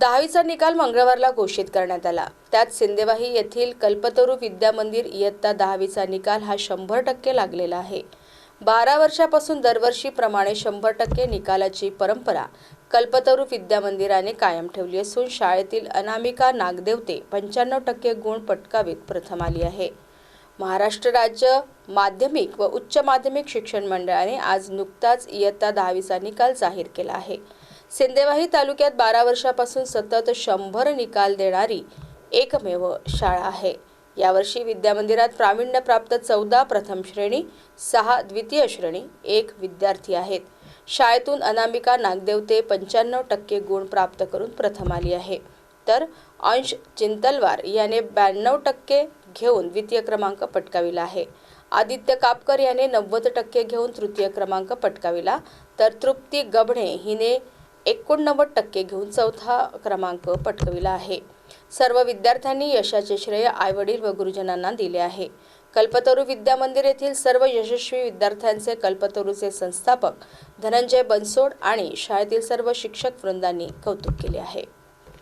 दहावीचा निकाल मंगळवारला घोषित करण्यात आला. त्यात सिंदेवाही येथील कल्पतरू विद्या मंदिर इयत्ता दहावीचा निकाल हा शंभर टक्के लागलेला आहे. बारा वर्षापासून दरवर्षीप्रमाणे शंभर टक्के निकालाची परंपरा कल्पतरू विद्या मंदिराने कायम ठेवली असून शाळेतील अनामिका नागदेवते पंच्याण्णव टक्के गुण पटकावीत प्रथम आली आहे. महाराष्ट्र राज्य माध्यमिक व उच्च माध्यमिक शिक्षण मंडळाने आज नुकताच इयत्ता दहावीचा निकाल जाहीर केला आहे. सिंदेवाही तालुक्यात बारा वर्षापासून सतत शंभर निकाल देणारी एकमेव शाळा आहे. यावर्षी विद्यामंदिरात प्रावीण्यप्राप्त चौदा प्रथम श्रेणी सहा द्वितीय श्रेणी एक विद्यार्थी आहेत. शाळेतून अनामिका नागदेवते पंच्याण्णव टक्के गुण प्राप्त करून प्रथम आली आहे. तर अंश चिंतलवार याने ब्याण्णव टक्के घेऊन द्वितीय क्रमांक पटकाविला आहे. आदित्य कापकर याने नव्वद टक्के घेऊन तृतीय क्रमांक पटकाविला. तर तृप्ती गबणे हिने एकोणनव्वद टक्के घेऊन चौथा क्रमांक पटकविला आहे. सर्व विद्यार्थ्यांनी यशाचे श्रेय आईवडील व गुरुजनांना दिले आहे. कल्पतरू विद्या मंदिर येथील सर्व यशस्वी विद्यार्थ्यांचे कल्पतरूचे संस्थापक धनंजय बनसोड आणि शाळेतील सर्व शिक्षक वृंदांनी कौतुक केले आहे.